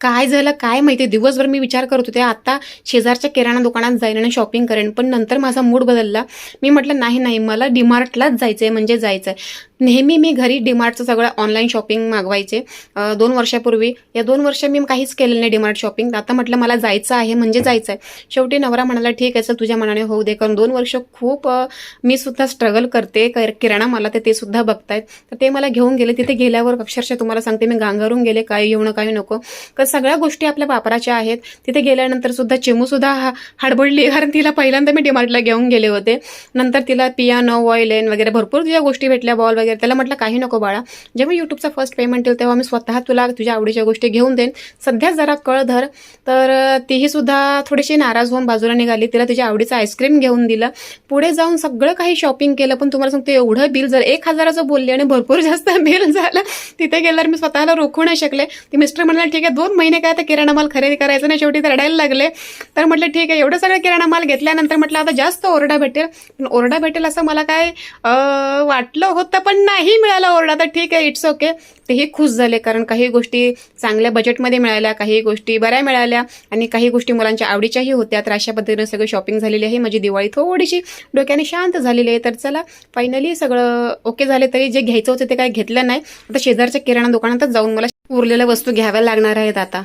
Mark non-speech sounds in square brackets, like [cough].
काय झालं काय माहिती? दिवसभर मी विचार करत होते आता शेजारच्या किराणा दुकानात जाईन आणि शॉपिंग करेन पण नंतर माझा मूड बदलला. मी म्हटलं नाही नाही मला डीमार्टलाच जायचं आहे म्हणजे जायचं आहे नेहमी मी घरी डीमार्टचं सगळं ऑनलाईन शॉपिंग मागवायचे. दोन वर्षापूर्वी या दोन वर्ष मी काहीच केलेलं नाही डीमार्ट शॉपिंग आता म्हटलं मला जायचं आहे म्हणजे जायचं आहे शेवटी नवरा म्हणाला ठीक आहे चल तुझ्या मनाने होऊ दे. कारण दोन वर्ष खूप मी सुद्धा स्ट्रगल करते किराणा मला ते सुद्धा बघतायत. तर ते मला घेऊन गेले. तिथे गेल्यावर अक्षरशः तुम्हाला सांगते मी गांगारून गेले काय घेऊ ना काही नको. कसं सगळ्या गोष्टी आपल्या वापराच्या आहेत. तिथे गेल्यानंतर सुद्धा चिमू सुद्धा हा- हडबडली. कारण तिला पहिल्यांदा मी डिमार्टला घेऊन गेले होते. नंतर तिला पियानो वॉयलेन वगैरे भरपूर ज्या गोष्टी भेटल्या बॉल वगैरे त्याला म्हटलं काही नको बाळा. जेव्हा युट्यूबचा फर्स्ट पेमेंट येईल तेव्हा मी स्वतः तुला तुझ्या आवडीच्या गोष्टी घेऊन देईन. सध्या जरा कळ धर. तर तीही सुद्धा थोडीशी नाराज होऊन बाजूला निघाली. तिला तिच्या आवडीचं आईस्क्रीम घेऊन दिलं. पुढे जाऊन सगळं काही शॉपिंग केलं पण तुम्हाला सांगतो एवढं बिल जर एक हजाराचं बोलली आणि भरपूर जास्त [laughs] बिल झालं तिथे गेल्यावर मी स्वतःला रोखू नाही शकले. ती मिस्टर म्हणाले ठीक आहे दोन महिने काय तर किराणा माल खरेदी करायचा नाही शेवटी तर रडायला लागले. तर म्हटलं ठीक आहे एवढं सगळं किराणा माल घेतल्यानंतर म्हटलं आता जास्त ओरडा भेटेल. पण ओरडा भेटेल असं मला काय वाटलं होतं पण नाही मिळाला ओरडा. तर ठीक आहे इट्स ओके तेही खुश झाले कारण काही गोष्टी चांगल्या बजेटमध्ये मिळाल्या काही गोष्टी बऱ्या मिळाल्या आणि काही गोष्टी मुलांच्या आवडीच्याही होत्या. तर अशा पद्धतीनं सगळी शॉपिंग झालेली आहे. माझी दिवाळी थोडीशी डोक्याने शांत झालेली आहे. तर चला फायनली सगळं ओके झाले तरी जे घ्यायचं होतं ते काय घेतलं नाही. आता शेजारच्या किराणा दुकानातच जाऊन मला उरलेल्या वस्तू घ्याव्या लागणार आहेत आता.